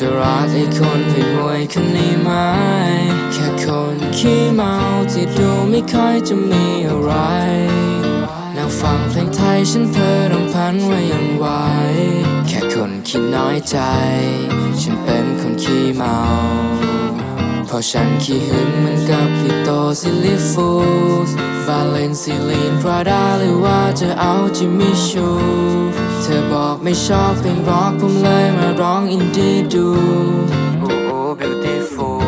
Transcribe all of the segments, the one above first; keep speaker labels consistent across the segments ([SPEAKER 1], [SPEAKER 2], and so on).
[SPEAKER 1] จะรักไอ้คนห่วยคนนี้ไหมแค่คนขี้เมาที่ดูไม่ค่อยจะมีอะไรนั่งฟังเพลงไทยฉันเพลิดรำพันไว้ยังไหวแค่คนขี้น้อยใจ ฉันเป็นคนขี้เมา ราะฉันขี้หึงเหมือนกับพี่โตซิลิฟูสบาเลนซิลีนพราดาหรือว่าจะเอาจิมมี่ชูเธอบอกไม่ชอบเพลงร็อกผมเลยมาร้องอินดี้ดูโอ้โอ้ beautiful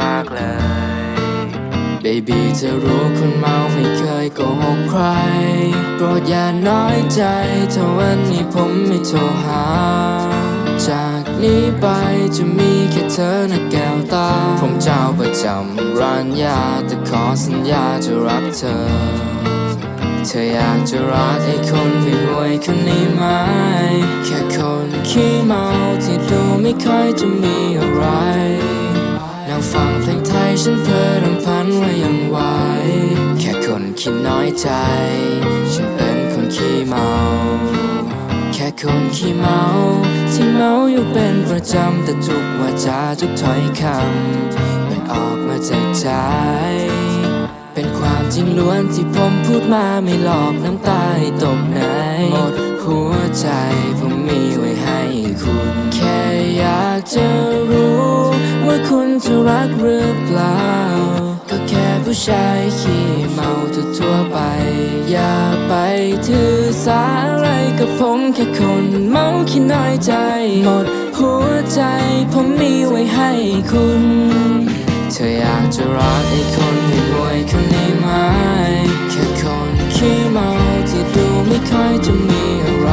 [SPEAKER 1] มากๆเลย Baby เธอรู้คนเมาไม่เคยโกหกใคร โปรดอย่าน้อยใจถ้าวันนี้ผมไม่โทรหา นี้ไปจะมีแค่เธอนะแก้วตา ผมเจ้าประจำร้านยา แต่ขอสัญญาจะรักเธอ เธออยากจะรักไอ้คนห่วยคนนี้ไหม แค่คนขี้เมาที่ดูไม่ค่อยจะมีอะไรนั่งฟังเพลงไทยฉันเพลิดรำพันไว้ยังไหวแค่คนขี้น้อยใจ ฉันเป็นคนขี้เมา คนขี้เมาที่เมาอยู่เป็นประจำแต่ทุกวาจาทุกถ้อยคำมันออกมาจากใจ เป็นความจริงล้วนที่ผมพูดมาไม่หลอกน้ำตาให้ตกไหนหมดหัวใจผมมีไว้ให้คุณ แค่อยากจะรู้ ว่าคุณจะรักหรือเปล่า ก็แค่ผู้ชายขี้เมาทั่วไป อย่าไปถือสาอะไรกับผมแค่คนเมาขี้น้อยใจหมดหัวใจผมมีไว้ให้คุณ เธออยากจะรักไอ้คนห่วยคนนี้ไหมแค่คนขี้เมาที่ดูไม่ค่อยจะมีอะไร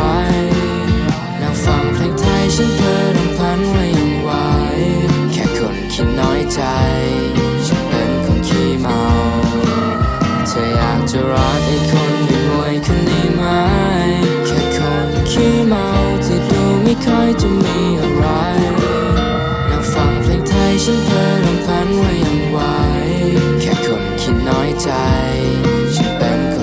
[SPEAKER 1] นั่งฟังเพลงไทยฉันเพลิดรำพันไว้ยังไหวแค่คนขี้น้อยใจฉันเป็นคนขี้เมา เธออยากจะรักไอ ขี้เมาที่ดูไม่ค่อยจะมีอะไรนั่งฟังเพลงไทยฉันเพลินพันไว้ยังไหวแค่คนคิดน้อยใจ ฉันเป็น